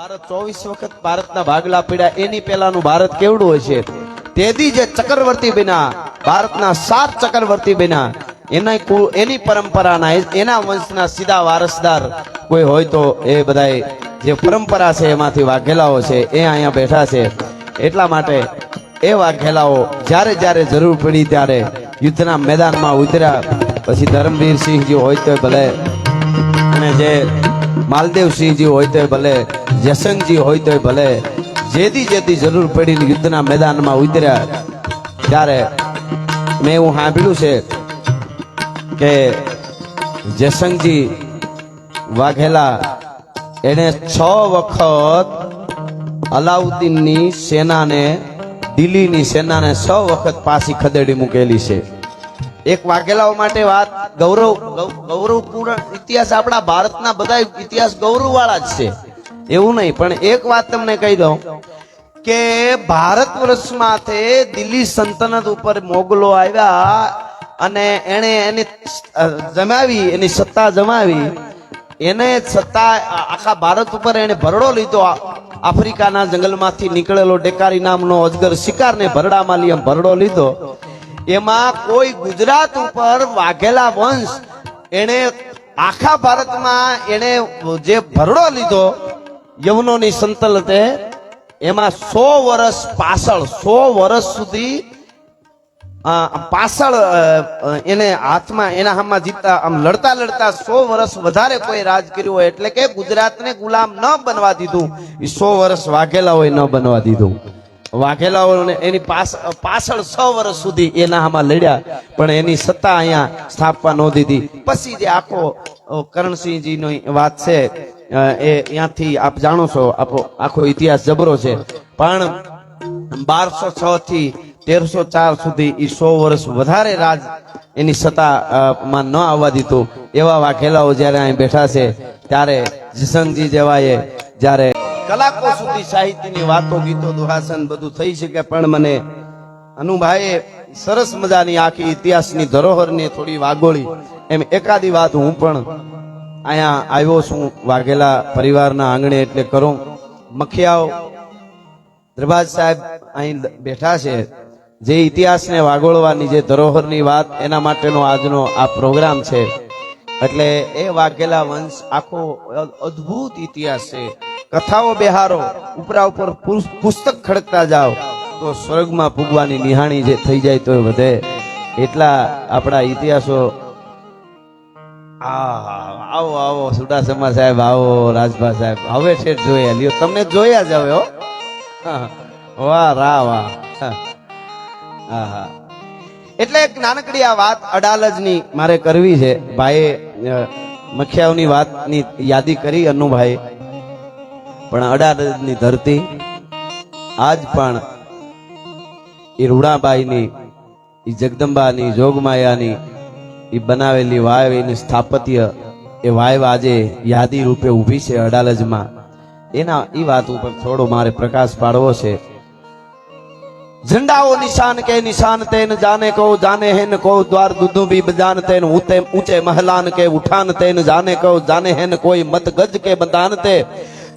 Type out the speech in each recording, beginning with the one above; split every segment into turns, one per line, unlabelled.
ભારત ચોવીસ વખત ભારતના ભાગલા પડ્યા. એની પહેલાનું ભારત કેવડું હોય છે? તેથી જે ચક્રવર્તી બન્યા, ભારતના સાત ચક્રવર્તી બન્યા. એના એની પરંપરાના, એના વંશના સીધા વારસદાર કોઈ હોય તો એ બધાય જે પરંપરા છે એમાંથી વાઘેલાઓ છે, એ અહીંયા બેઠા છે. એટલા માટે એ વાઘેલાઓ જ્યારે જ્યારે જરૂર પડી ત્યારે યુદ્ધના મેદાનમાં ઉતર્યા. પછી ધર્મવીરસિંહજી હોય તો ભલે અને જે માલદેવસિંહજી હોય તોય ભલે, જસંગજી હોય તોય ભલે જેથી જેથી જરૂર પડીને યુદ્ધના મેદાનમાં ઉતર્યા, ત્યારે મેં એવું સાંભળ્યું છે કે જસંગજી વાઘેલા એણે છ વખત અલાઉદ્દીનની સેનાને, દિલ્હીની સેનાને છ વખત પાછી ખદેડી મૂકેલી છે. એક વાઘેલાઓ માટે વાત, ગૌરવ ગૌરવપૂર્ણ ઇતિહાસ આપણા ભારતના બધા ઇતિહાસ ગૌરવવાળા જ છે. એવું નહીં, પણ એક વાત તમને કહી દઉં કે ભારત વર્ષમાંથી દિલ્હી સલ્તનત ઉપર મોગલો આવ્યા અને એણે એની જમાવી, એની સત્તા જમાવી. એને સત્તા આખા ભારત ઉપર એને ભરડો લીધો. આફ્રિકાના જંગલમાંથી નીકળેલો ડેકારી નામનો અજગર શિકારને ભરડામાં લઈ ભરડો લીધો. એમાં કોઈ ગુજરાત ઉપર વાઘેલા વંશ એને આખા ભારતમાં એને જે ભરડો લીધો યવનોની સંતલતે એમાં સો વર્ષ પાછળ સો વર્ષ સુધી પાછળ એને હાથમાં, એના હામાં જીતતા, આમ લડતા લડતા સો વર્ષ વધારે કોઈ રાજ કર્યું હોય એટલે કે ગુજરાતને ગુલામ ન બનવા દીધું. એ સો વર્ષ વાઘેલા હોય ન બનવા દીધું. વાઘેલાઓને એની પાછળ છ વર્ષ સુધી એના હામાં લડ્યા, પણ એની સત્તા અહીંયા સ્થાપવા ન દીધી. પછી જે આખો કરણસિંહજીની વાત છે એ ત્યાંથી આપ જાણો છો, આપો, આખો ઇતિહાસ જબરો છે. પણ બારસો છ થી તેરસો ચાર સુધી એ સો વર્ષ વધારે રાજ એની સત્તા માં ન આવવા દીધું. એવા વાઘેલાઓ જ્યારે અહીં બેઠા છે, ત્યારે જસંગજી જેવાએ જ્યારે કલાકો સુધી સાહિત્યની વાતો, ગીતો, દુહાસન બધું થઈ શકે, પણ મને અનુભાઈએ સરસ મજાની આખી ઇતિહાસની ધરોહરની થોડી વાગોળી. એમ એકાદી વાત હું પણ અહીંયા આવ્યો છું, વાઘેલા પરિવારના આંગણે એટલે કરું. મખિયાઓ દરબાજ સાહેબ અહીં બેઠા છે. જે ઇતિહાસને વાગોળવાની જે ધરોહરની વાત, એના માટેનો આજનો આ પ્રોગ્રામ છે. એટલે એ વાઘેલા વંશ આખો અદ્ભુત ઇતિહાસ છે. કથાઓ બેહારો, ઉપરા ઉપર પુસ- પુસ્તક ખડકતા જાઓ, તો સ્વર્ગમાં ભૂગવાની નિહાણી જે થઈ જાય તો વધે. એટલા આપણા ઇતિહાસો. આવો આવો, સુડાસમા સાહેબ, આવો, રાજભા સાહેબ, હવે છે જોયા લ્યો તમને જોયા જ હવે. વાહ રા વાહ. હા. એટલે એક નાનકડી આ વાત અડાલજની મારે કરવી છે. ભાઈએ મખિયાઓની વાતની યાદી કરી અનુભાઈ પણ અડાલજની ધરતી આજ પણ એ રૂડાબાઈની એ જગદંબાની જોગમાયાની, એ બનાવેલી વાવ, એની સ્થાપત્ય, એ વાવ આજે યાદી રૂપે ઊભી છે અડાલજમાં. એના, એ વાત ઉપર થોડો મારે પ્રકાશ પાડવો છે. ઝંડાઓ નિશાન કે નિશાન તેન જાને કહો, જાને હેન કહો, દ્વાર દુધુ બી બજાન તેન ઊંચે મહલાન કે ઉઠાન તેન જાને કહો, જાને હેન કોઈ મત ગજ કે બદાન તે.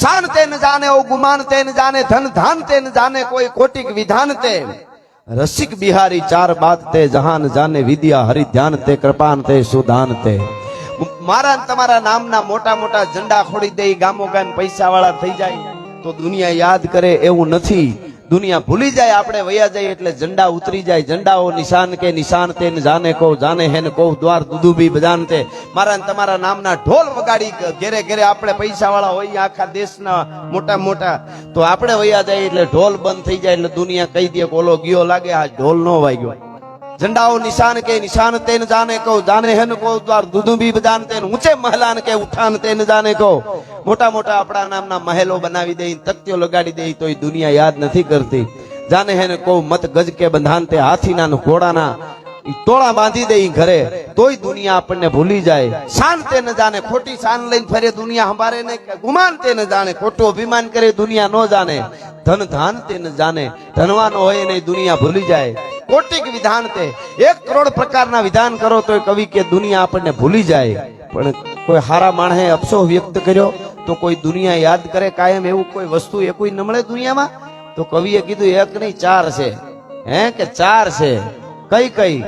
શાન તેન જાને ઓ ગુમાન તેન જાને ધન ધાન તેન જાને કોઈ કોટિક વિધાન તે. રસિક બિહારી ચાર બાદ તે, જહાન જાને વિદ્યા હરિ ધ્યાન તે, કૃપાન તે સુધાન તે. મારા તમારા નામના મોટા મોટા ઝંડા ખોડી દે ગામો ગામ પૈસા વાળા થઈ જાય. તો દુનિયા યાદ કરે એવું નથી. દુનિયા ભૂલી જાય, આપણે વયા જાય એટલે ઝંડા ઉતરી જાય. ઝંડાઓ નિશાન કે નિશાન તે જાને કહો, જાને હે ને કો દ્વાર દુદુ બી બજાન તે. મારા તમારા નામના ઢોલ વગાડી ઘેરે ઘેરે આપણે પૈસા વાળા હોઈએ આખા દેશના મોટા મોટા. તો આપણે વયા જાય એટલે ઢોલ બંધ થઈ જાય એટલે દુનિયા કહી દે ઓલો ગયો લાગે, આ ઢોલ નો વાગ્યો. झंडाओ निशान के निशान तेन जाने को जाने हन को द्वार दुदू भी बजान तेन ऊंचे महलान के उठान तेन जाने को મોટા મોટા આપણા નામના મહેલો બનાવી દે તકતીઓ લગાડી દે તો એ દુનિયા યાદ નથી કરતી જાને હે ને કો મત ગજ કે બંધાન તે હાથીના ને ઘોડાના ઈ ટોળા બાંધી દે ઘરે. તોય દુનિયા આપણને ભૂલી જાય. શાન તે ન જાણે, ખોટી શાન લઈને ફરે, દુનિયા હંભારે ને ગુમાન તે ન જાણે, ખોટું અભિમાન કરે, દુનિયા ન જાણે. ધન ધાન તે ન જાણે. ધનવાન હોય ને દુનિયા ભૂલી જાય. કોટિક વિધાન તે. એક કરોડ પ્રકારના વિધાન કરો તો કવિ કે દુનિયા આપણને ભૂલી જાય. પણ કોઈ હારા માણસે અફસોસ વ્યક્ત કર્યો, તો કોઈ દુનિયા યાદ કરે કાયમ એવું કોઈ વસ્તુ એ કોઈ નમળે દુનિયામાં? તો કવિએ કીધું, એક નહીં, ચાર છે. હે, કે ચાર છે? કઈ કઈ?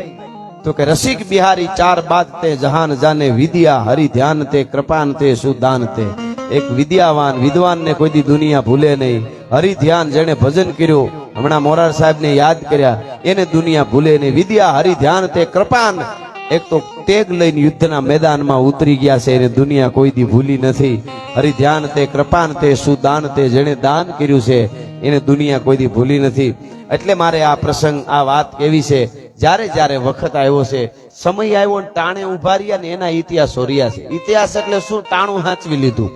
તો કે રસિક બિહારી ચાર બાદ તે જહાન જાને વિદ્યા, હરિ ધ્યાન તે, કૃપાન તે, સુદાન તે. એક વિદ્યાવાન વિદ્વાન ને કોઈ દી દુનિયા ભૂલે નહીં. હરિ ધ્યાન જેને ભજન કર્યું, હમણાં મોરાર સાહેબ ને યાદ કર્યા, એને દુનિયા ભૂલે નહીં. વિદ્યા, હરિ ધ્યાન તે, કૃપાન. એક તો તેગ લઈને યુદ્ધના મેદાનમાં ઉતરી ગયા છે, એને દુનિયા કોઈ દી ભૂલી નથી. હરિ ધ્યાન તે, કૃપાન તે, સુદાન તે જેણે દાન કર્યું છે, એને દુનિયા કોઈ દી ભૂલી નથી. એટલે મારે આ પ્રસંગ, આ વાત કેવી છે? જ્યારે જ્યારે વખત આવ્યો છે, સમય આવ્યો ને ટાણે ઊભા રહ્યા ને એના ઇતિહાસ રહ્યા છે. ઇતિહાસ એટલે શું? ટાણું હાંચવી લીધું.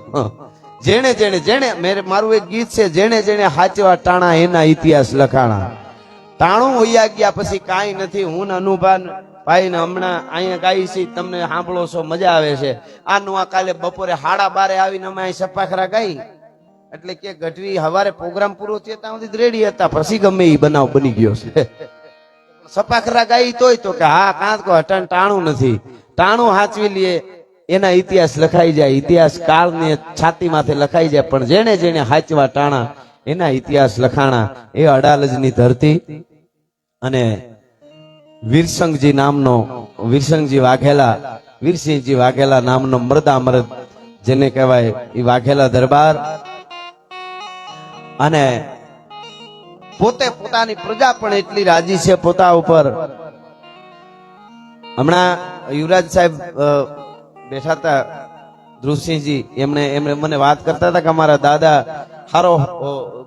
જેણે જેણે જેણે, મેરે એક ગીત છે, જેણે જેણે હાચવા ટાણા એના ઇતિહાસ લખાણા. ટાણું વૈયા ગયા પછી કાંઈ નથી, હું ને અનુભાન ભાઈ ને હમણાં અહીંયા ગાઈ છે તમને સાંભળો છો, મજા આવે છે. આ કાલે બપોરે હાડા બારે આવીને અમે અહીં સપાખરા ગાઈ. એટલે કે ગઢવી હવારે પ્રોગ્રામ પૂરો થયો ત્યાં સુધી રેડી હતા. પછી ગમે એ બનાવ બની ગયો છે. સપાખરા ગાઈ તોય તો કે હા, કાંત કો હટણ ટાણું નથી. ટાણું હાચવી લઈએ એના ઇતિહાસ લખાઈ જાય. ઇતિહાસ કાળને છાતી માથે લખાઈ જાય. પણ જેણે જેણે હાચવા ટાણા, એના ઇતિહાસ લખાણા, એ અડાલજની ધરતી અને વીરસંગજી નામનો, વીરસંગજી વાઘેલા, વીરસિંહજી વાઘેલા નામનો મૃદામૃત, જેને કહેવાય એ વાઘેલા દરબાર. અને પોતે પોતાની પ્રજા પણ એટલી રાજી છે પોતા ઉપર. હમણાં યુવરાજ સાહેબ બેઠા હતા ધ્રુવસિંહજી. એમણે એમણે મને વાત કરતા હતા કે અમારા દાદા હારો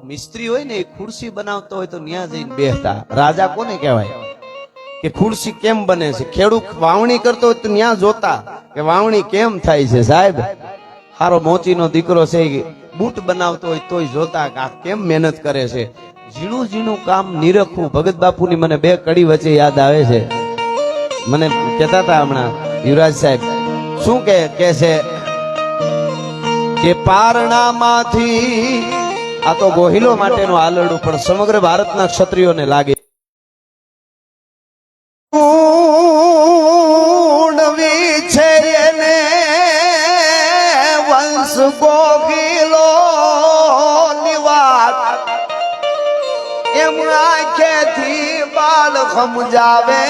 મિસ્ત્રી હોય ને એ ખુરશી બનાવતો હોય તો ન્યા જઈને બેસતા રાજા કોને કહેવાય? કે ખુરશી કેમ બને છે? ખેડૂત વાવણી કરતો હોય તો ન્યા જોતા કે વાવણી કેમ થાય છે સાહેબ? હારો મોચીનો દીકરો છે બૂટ બનાવતો હોય તોય જોતા કે આ કેમ મહેનત કરે છે? ઝીણું ઝીણું કામ નિરખવું. ભગત બાપુની મને બે કડી વચ્ચે યાદ આવે છે. મને કહેતા હતા હમણાં યુવરાજ સાહેબ, શું કે કે છે કે પારણામાંથી, આ તો ગોહિલો માટેનું આલરડું પણ સમગ્ર ભારતના ક્ષત્રિયોને લાગે સમજાવે.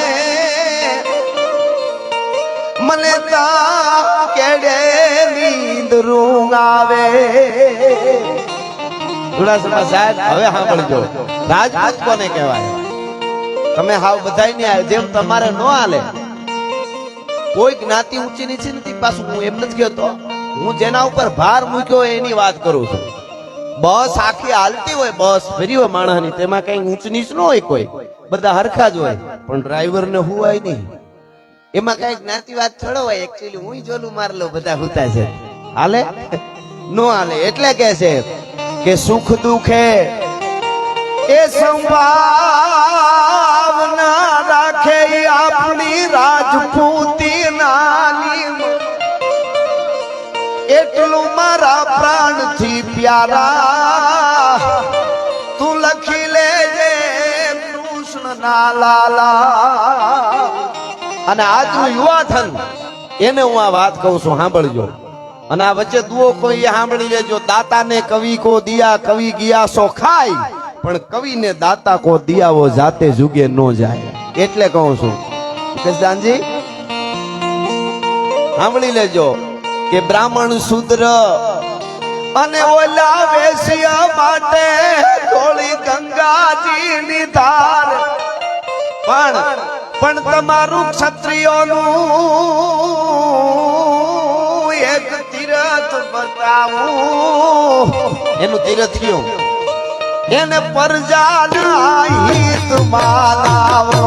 મને તા કેડે નીંદ રૂંગ આવે સાહેબ, હવે સાંભળજો. રાજપૂત કોને કહેવાય? તમે હાવ બધાય ને જેમ તમારે ન હાલે. કોઈ જ્ઞાતિ ઊંચી નીચી નથી, પાછું હું એમ જ કહેતો. હું જેના ઉપર ભાર મૂક્યો એની વાત કરું છું. બસ આખી હાલતી હોય, બસ. ફરી હોય માણસની, તેમાં કઈ ઊંચ નીચ ન હોય કોઈ. બધા હરખા જ હોય. પણ ડ્રાઈવર ને હું હોય નહીં. એમાં કઈ જ્ઞાતિવાદ થોડો હોય. એકચ્યુઅલી હું જોલું મારલો બધા હુતા છે. હાલે? નો હાલે. એટલે કે છે કે સુખ દુખે એ સંભાવના રાખે આપણી રાજપૂતી નાની. એટલું મારા પ્રાણથી પ્યારા. અને આજનું યુવાધન, એને હું આ વાત કહું છું, સાંભળજો. અને આ વચ્ચે દુઓ કોઈ સાંભળી લેજો, દાતાને કવિ કો દિયા, કવિ ગયા સો ખાય. પણ કવિને દાતા કો દિયાવો જાતે જુગે નો જાય. એટલે કહું છું કૃષ્ણજી સાંભળી લેજો કે બ્રાહ્મણ શુદ્ર અને ઓલા વેશિયા માટે થોડી ગંગાજી ની ધાર પણ પણ તમારું ક્ષત્રિયોનું એક તીરથ બતાવું. એનું તીરથ કયું? એને પરજાના હિત માનાવો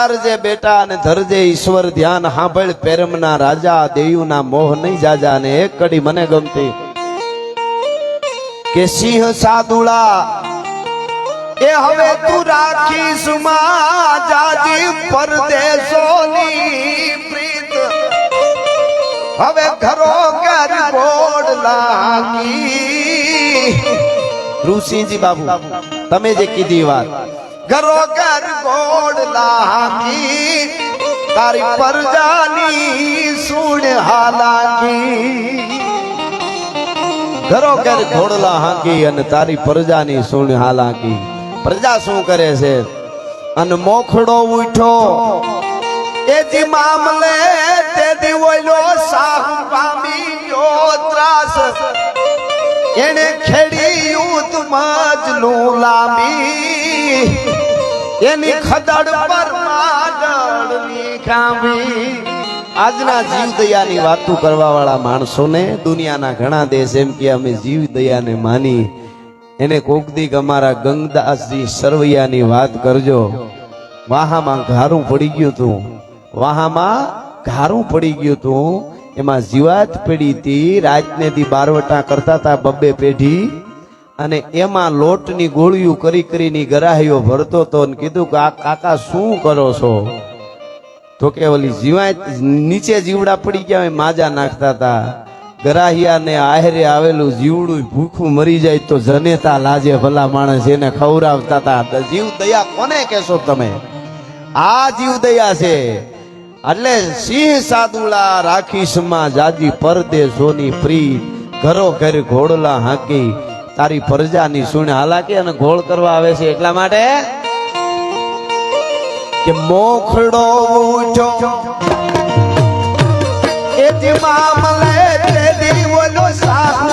સુધારજે બેટા અને ધરજે ઈશ્વર ધ્યાન સાંભળ પેરમના રાજા, દેયુના મોહ નહીં જાજા ને એક કડી મને ગમતી. કે સિંહ સાદુળા એ હવે તું રાખીશમાં જાજી પરદેશોની પ્રીત. હવે ઘરો ઘર બોડ લાગી. ઋષિજી બાબુ તમે જે કીધી વાત ઘરો ઘર લાગી. તારી પરજાની સુણ હાલાકી. ઘરો ઘર ઘોડલા હાંકી અને તારી પ્રજાની સુણ હાલાકી. પ્રજા શું કરે છે? અને મોખડો ઉઠો. એ જી મામલે તે દી ઓલો સાહ પામી ગયો ત્રાસ. એને ખેડ્યું યુત મજનું લાંબી. એની ખદડ પર માડળની ખાંભી. આજના જીવ દયાની વાતો કરવા વાળા માણસોને દુનિયાના ઘણા દેશ એમ કે અમે જીવ દયાને માની. એને કોક દીક અમારા ગંગદાસજી સરવૈયાની વાત કરજો. વાહામાં ઘારું પડી ગયું તું. વાહામાં ઘારું પડી ગયું તું. એમાં જીવાત પડી હતી રાતને થી બારવટા કરતા હતા બબ્બે પેઢી, અને એમાં લોટની ગોળીઓ કરી કરીને ગરાહીઓ ભરતો તો અને કીધું કે, આ કાકા શું કરો છો? તો કે ઓલી જીવાત નીચે જીવડા પડી ગયા હોય, માજા નાખતા હતા ગરાહિયાને આહેરે આવેલું જીવડું ભૂખું મરી જાય તો જનેતા લાજે ભલા માણસ એને ખવડાવતા હતા જીવ દયા કોને કહેશો તમે? આ જીવ દયા છે. એટલે સિંહ સાદુલા રાખીશમાં જાજી પરદેશોની પ્રીત ઘરો ઘર ઘોડલા હાંકી, તારી પ્રજાની સુણે હાલાકી અને ઘોળ કરવા આવે છે એટલા માટે કે મોખડો ઊંચો, એ મામલે દીવનો સાહુ